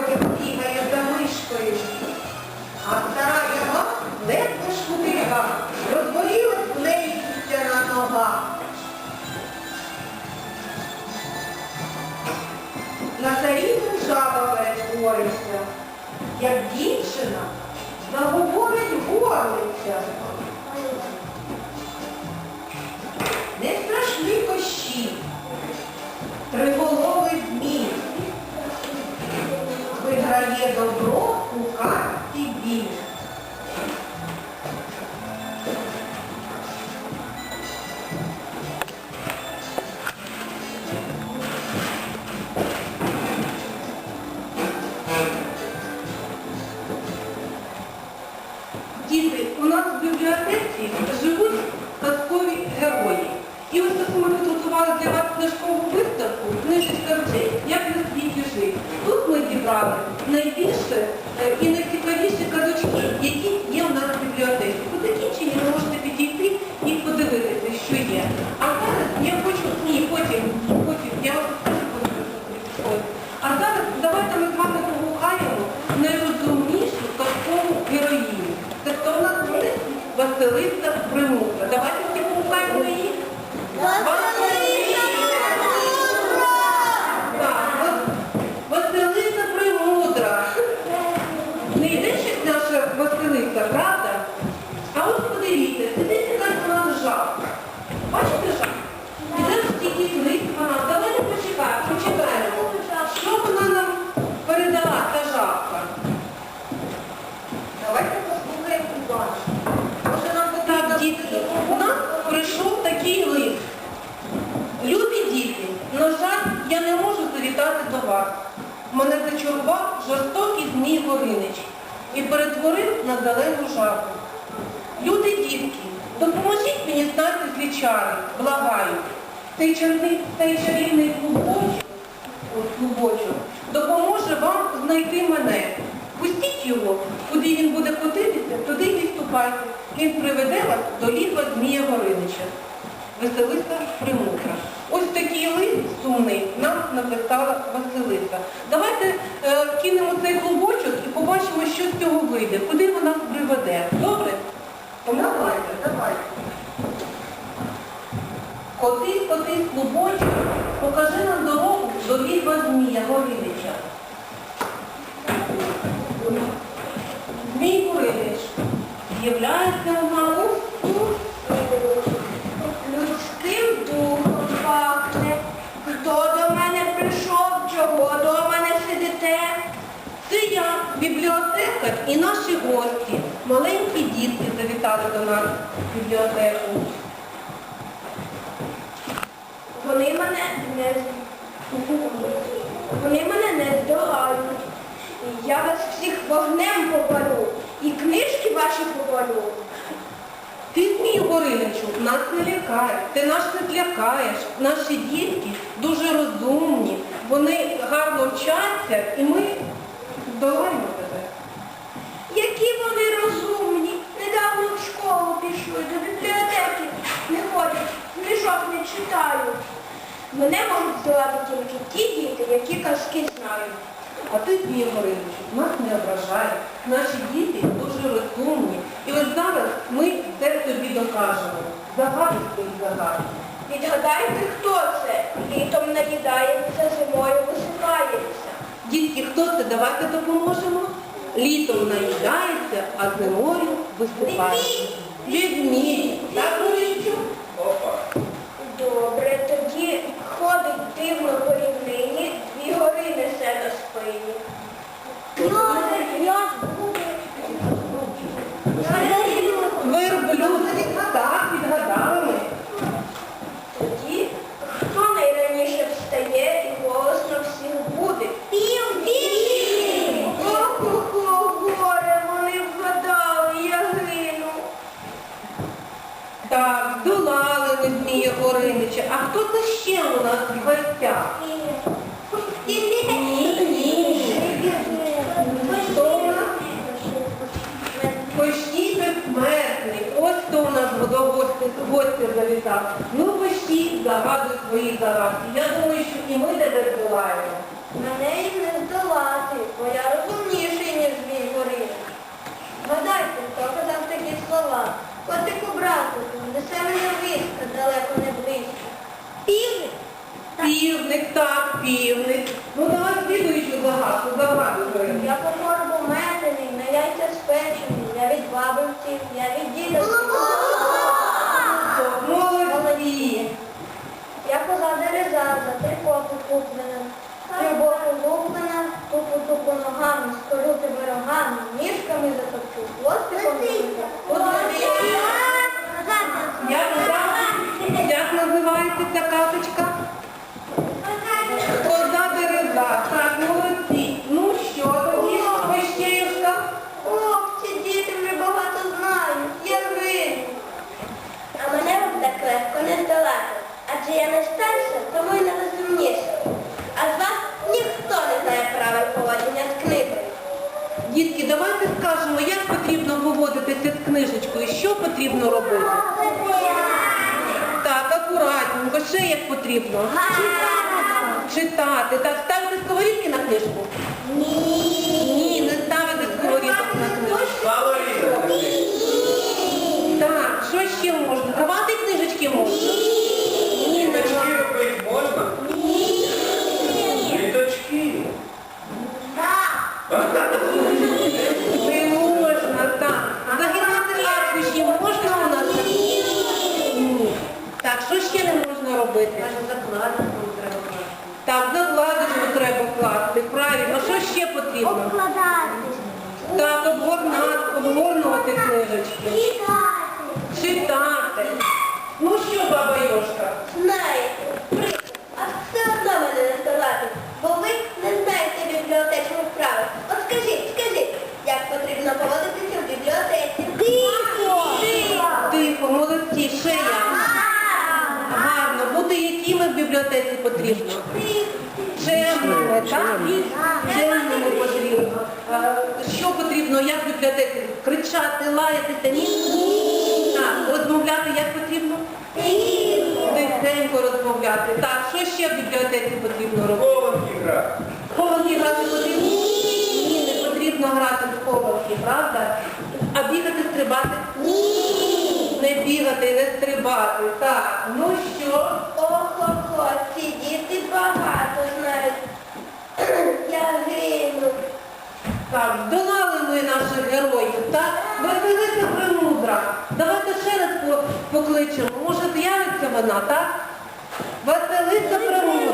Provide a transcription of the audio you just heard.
потім бігає за мишкою. А стара яма ледве шкутила, розболілась плейця на ногах. На царівну жаба перетвориться, як дівчина заговорить горлиця. виграє добро у карті бій. Діти, у нас в бібліотеці живуть Зачарував жорстокий змій Горинич і перетворив на зелену жабу. Люди дітки, допоможіть мені знати злі чари, благаю. Цей чарівний, цей чарівний клубочок, допоможе вам знайти мене. Пустіть його, куди він буде ходитися, туди відступайте. Він приведе вас до ліва Змія Горинича. Василиса Примутра. Ось такий лист сумний нам написала Василиса. Давайте е, кинемо цей клубочок і побачимо, що з цього куди вона приведе. Добре? Давайте, давайте. Котись, котись, клубочок, покажи нам дорогу до ліва Змія Горинича. Змій Горинич з'являється у нас. Людським духом пахне. Хто до мене прийшов, чого до мене сидите? Це я, бібліотекар і наші гості. Маленькі дітки завітали до нас в бібліотеку. Вони мене не вони мене не здолають. Я вас всіх вогнем попалю і книжки ваші попалю. Ти, Змій Гориничу, нас не лякаєш, ти нас не злякаєш. Наші дітки дуже розумні, вони гарно вчаться і ми здолаємо Мене можуть здолати тільки ті діти, які казки знають. А ти, Змій Гориничу, нас не ображає. Наші діти дуже розумні. І ось зараз ми це тобі докажемо. Загадуй свої загадки. Відгадайте, хто це? Літом наїдається, зимою висипається. Дітки, хто це? Давайте допоможемо. Літом наїдається, а зимою виступає. Відмінь. Так, Борисю? Добре, тоді ходить дивно по рівнині, дві гори несе на спині. Верблюд. Так, відгадали ми. Тоді хто найраніше встає і голосно всіх буде? Пів-пів! Ох-охо, горе, вони вгадали, я гину. Так, долали ми Змія Горинича. А хто це ще у нас в гостях? Ні, ні. Хто у нас? Почти безсмертний. Ось хто у нас до гостя, гостя завітав. Ну, почти загадуй свої загадки. Я думаю, що і ми тебе здолаємо. Мене їм не здолати. бо я розумніший, ніж мій горіх. Гадайте, хто казав такі слова. Котику братику, несе мене виска, далеко не близько. Півник? Півник, так, півник. Ну давай слідуючу загадку, загадуй. Я по коробу метений, на яйця спечений, я від бабусі, я потрібно робити. Так, акуратненько, ще як потрібно. Читати. Так, ставити сковорідки на книжку? Ні, Ні, не ставити сковорідок на книжку. Так, що ще можна? Давати книжечки можна? Ні, не Квіточки робити можна? Квіточки. Не можна, так. Загинати аркуші можна у нас? Ні. Так, що ще не можна робити? Так, закладочку треба класти, правильно. А Що ще потрібно? Обкладати. Так, обгорнати, обгорнувати книжечки. Ну що, баба Йошка? Знаєте, прикро, а все одно мене не здолати, бо ви не знаєте бібліотечних правил. От скажіть, скажіть, як потрібно поводитися в бібліотеці? Тихо! Ще як. Гарно, бути якими в бібліотеці потрібно? Чемними, так? Чемними потрібно. Що потрібно, як в бібліотеці? Кричати, лаятися, ні? Так, розмовляти як потрібно? Тихенько розмовляти. Так, що ще в бібліотеці потрібно робити? Хованки грати. Хованки грати потрібно? Ні, не потрібно грати в хованки, правда? А бігати, стрибати? Ні. Не бігати, не стрибати. Так, ну що? Ох-охо, ці діти багато знають. Я гину. Так, здолали ми наших героїв, так? Веселися премудра. Давайте ще раз покличемо. Може з'явиться вона, так? Веселися премудра.